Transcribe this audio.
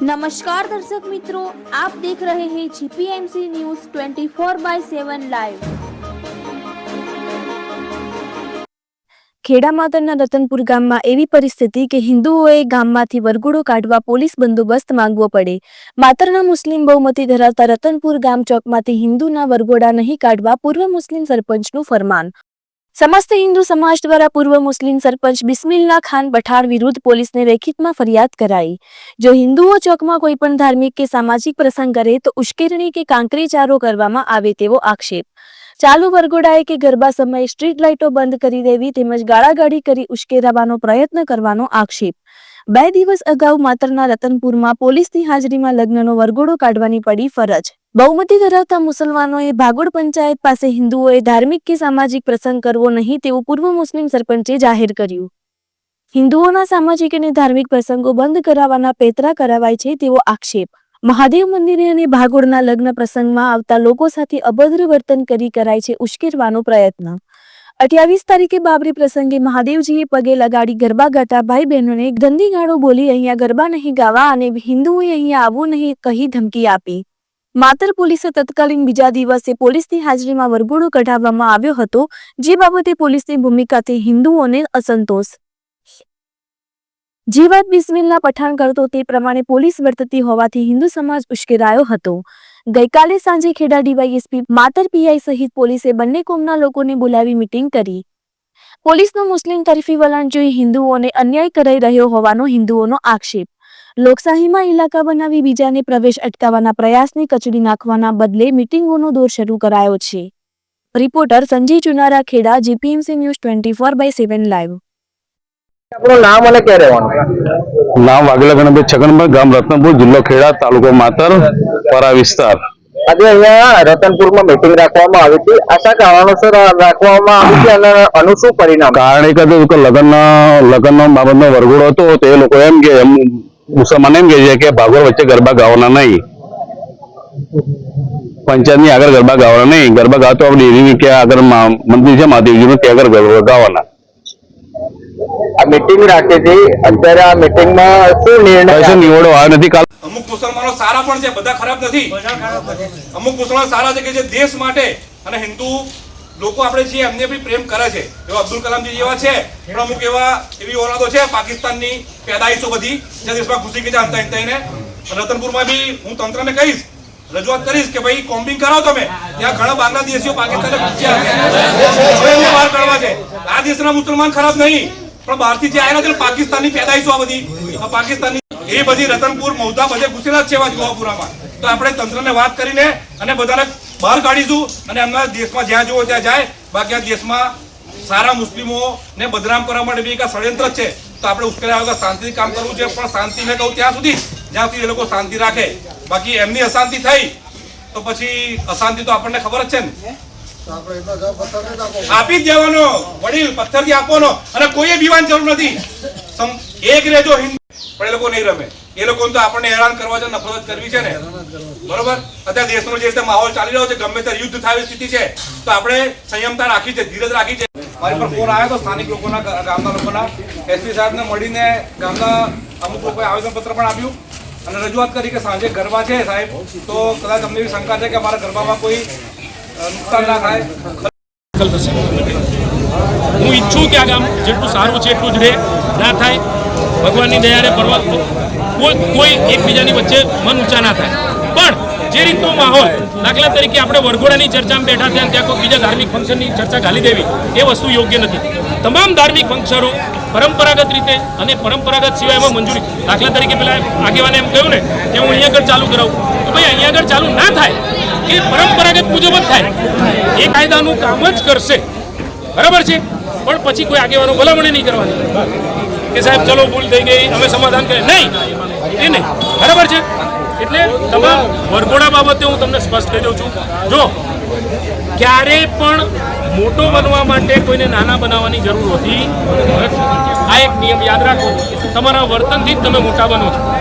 નમસ્કાર દર્શક મિત્રો, આપ દેખ રહે હે GPMC news 24 by 7 live Kheda માતરના Ratanpur ગામમાં એવી પરિસ્થિતિ કે હિન્દુઓએ ગામમાંથી વરઘોડો કાઢવા પોલીસ બંદોબસ્ત માંગવો પડે. માતરના મુસ્લિમ બહુમતી ધરાવતા રતનપુર ગામ ચોકમાંથી હિન્દુના વરગોડા નહીં કાઢવા પૂર્વ મુસ્લિમ સરપંચનું ફરમાન. સમસ્ત હિન્દુ સમાજ દ્વારા પૂર્વ મુસ્લિમ સરપંચ બિસ્મિલ્લા ખાન પઠાણ વિરુદ્ધ પોલીસને લેખિતમાં ફરિયાદ કરાઈ. જો હિન્દુઓ ચોકમાં કોઈ પણ ધાર્મિક કે સામાજિક પ્રસંગ કરે તો ઉશ્કેરણી કે કાંકરીચારો કરવામાં આવે તેવો આક્ષેપ. ચાલુ વરઘોડાએ કે ગરબા સમયે સ્ટ્રીટ લાઇટો બંધ કરી દેવી તેમજ ગાળાગાળી કરી ઉશ્કેરાવાનો પ્રયત્ન કરવાનો આક્ષેપ. બે દિવસ અગાઉ માતરના રતનપુરમાં પોલીસની હાજરીમાં લગ્નનો વરઘોડો કાઢવાની પડી ફરજ. બહુમતી ધરાવતા મુસલમાનોએ ભાગોળ પંચાયત પાસે હિન્દુઓએ ધાર્મિક કે સામાજિક પ્રસંગ કરવો નહીં તેવું પૂર્વ મુસ્લિમ સરપંચે જાહેર કર્યું. હિન્દુઓના સામાજિક અને ધાર્મિક પ્રસંગો બંધ કરાવવાના પેતરા કરાવાય છે તેવો આક્ષેપ. મહાદેવ મંદિરે અને ભાગોળના લગ્ન પ્રસંગમાં આવતા લોકો સાથે અભદ્ર વર્તન કરી કરાય છે ઉશ્કેરવાનો પ્રયત્ન. અઠ્યાવીસ તારીખે બાબરી પ્રસંગે મહાદેવજીએ પગે લગાડી ગરબા ગાતા ભાઈ બહેનોને ગંદી ગાળો બોલી અહીંયા ગરબા નહીં ગાવા અને હિન્દુઓએ અહીંયા આવવું નહીં કહી ધમકી આપી. માતર પોલીસે તત્કાલીન બીજા દિવસે પોલીસની હાજરીમાં વરઘોડો કઢાવવામાં આવ્યો હતો, જે બાબતે પોલીસની ભૂમિકાથી હિન્દુઓને અસંતોષ. જે વાત બિસ્મિલ્લા પઠાણ કરતો તે પ્રમાણે પોલીસ વર્તતી હોવાથી હિન્દુ સમાજ ઉશ્કેરાયો હતો. ગઈકાલે સાંજે ખેડા ડીવાયએસપી માતર પીઆઈ સહિત પોલીસે બંને કોમના લોકોને બોલાવી મિટિંગ કરી. પોલીસનું મુસ્લિમ તરફી વલણ જોઈ હિન્દુઓને અન્યાય કરાઈ રહ્યો હોવાનો હિન્દુઓનો આક્ષેપ. લોકશાહીમાં ઇલાકા બનાવી બીજાને પ્રવેશ અટકાવવાના પ્રયાસને કચડી નાખવાના બદલે મીટિંગોનો દોર શરૂ કરાયો છે. Reporter Sanjay Chunara, Kheda, GPMC news twenty four by seven live. આપણું નામ અને ક્યાં રહેવાનું? નામ વાઘેલા ગણપતિ છગનભાઈ ગામ રત્નપુર જિલ્લો ખેડા તાલુકો માતર પરા વિસ્તાર. આજે અહીંયા રતનપુરમાં મિટિંગ રાખવામાં આવી હતી. આશા કારણોસર રાખવામાં આવી હતી અને આનું શું પરિણામ? કારણ એક હતું કે લગ્ન લગ્નનો બાબતનો વરઘોડો હતો તો એ લોકો એમ કે એમ મુસલમાન એમ કે છે કે ભાગોળ વચ્ચે ગરબા ગાવાના નહીં. પંચાયતની આગળ ગરબા ગાવાના નહીં. ગરબા ગાતો આપણે ડેરી કે આગળ મંદિર છે મહાદેવજીનું ત્યાં આગળ ગરબા ગાવાના. આ મીટિંગ રાખી હતી. અત્યારે આ મીટિંગમાં શું નિર્ણય નિવડો આવ્યો નથી કાલ અમુક મુસલમાનો સારા પણ છે બધા ખરાબ નથી. અમુક મુસલમાનો સારા છે કે જે દેશ માટે અને હિન્દુ લોકો આપણે છીએ એમને બી પ્રેમ કરે છે. એવા અબ્દુલ કલામજી જેવા છે પણ અમુક એવા એવી ઓલાદો છે પાકિસ્તાનની પેદાઈશો બધી જે દેશમાં ઘૂસી ગઈ છે અંતા અંતાઈને રતનપુરમાં બી હું તંત્રને કહીશ રજૂઆત કરીશ કે ભાઈ કોમ્બિંગ કરાવો તમે. ત્યાં ઘણા બાંગ્લાદેશીઓ પાકિસ્તાને ઘૂસ્યા છે. બહાર કાઢવા છે. આ દેશના મુસલમાન ખરાબ નહીં. પણ બહારથી જે આવ્યા છે ને પાકિસ્તાની પેદાઈશો આ બધી આ પાકિસ્તાની એ બધી રતનપુર મૌધા બધે ઘૂસેલા છે એવા જુવાપુરામાં. તો આપણે તંત્રને વાત કરીને અને બધાને બહાર કાઢીશું અને એમના દેશમાં જ્યાં જુઓ ત્યાં જાય. બાકી આ દેશમાં સારા મુસ્લિમો ને બદનામ કરવા માટે બી એક ષડયંત્ર છે. તો આપણે ઉશ્કેર્યા વગર શાંતિથી કામ કરવું છે પણ શાંતિ મેં કહું ત્યાં સુધી, જ્યાં સુધી એ લોકો શાંતિ રાખે. બાકી એમની અશાંતિ થઈ, તો પછી અશાંતિ તો આપણને ખબર જ છે ને. આપી. દેવાનો. વડીલ પથ્થરથી આપવાનો. અને કોઈ બીવાની જરૂર નથી. એક રેજો હિન્દુ. પણ એ લોકો નહીં રમે. એ લોકો તો આપણને હેરાન કરવા છે નફરત કરવી છે ને. બરોબર? અત્યારે દેશનો જે રીતે માહોલ ચાલી રહ્યો છે ગમે ત્યારે યુદ્ધ થાય સ્થિતિ છે તો આપણે સંયમતા રાખી છે ધીરજ રાખી છે. મારી પર ફોન આવ્યો તો સ્થાનિક લોકોના ગામના લોકોના. એસપી સાહેબને મળીને ગામના અમુક લોકોએ આવેદનપત્ર પણ આપ્યું. અને રજૂઆત કરી કે સાંજે ગરબા છે સાહેબ. તો કદાચ અમને એવી શંકા છે કે અમારા ગરબામાં કોઈ હું ઈચ્છું કે આ ગામ જેટલું સારું છે એટલું જ રહે. ના થાય, ભગવાનની દયાને પરવા કોઈ કોઈ એકબીજાની વચ્ચે મન ઊંચા ના થાય. પણ જે રીતનો માહોલ, દાખલા તરીકે આપણે વરઘોડાની ચર્ચામાં બેઠા થયા ત્યાં કોઈ બીજા ધાર્મિક ફંક્શનની ચર્ચા ઘાલી દેવી, એ વસ્તુ યોગ્ય નથી. તમામ ધાર્મિક ફંક્શનો પરંપરાગત રીતે અને પરંપરાગત સિવાય એમાં મંજૂરી. દાખલા તરીકે પેલા આગેવાને એમ કહ્યું ને કે હું અહીંયા આગળ ચાલુ કરાવું. તો ભાઈ, અહીંયા આગળ ચાલુ ના થાય એ પરંપરાગત મુજબ જ થાય. એ કાયદાનું કામ જ કરશે. બરાબર છે? પણ પછી કોઈ આગેવાનો ભલામણી નહીં કરવાની. કે સાહેબ, ચલો, ભૂલ થઈ ગઈ, અમે સમાધાન કરીએ. નહીં. એ નહીં. બરાબર છે? એટલે તમામ વરઘોડા બાબતે હું તમને સ્પષ્ટ કહી દઉં છું. જો, ક્યારે પણ મોટો બનવા માટે કોઈને નાના બનાવવાની જરૂર હોતી આ એક નિયમ યાદ રાખો. તમારા વર્તનથી જ તમે મોટા બનો છો.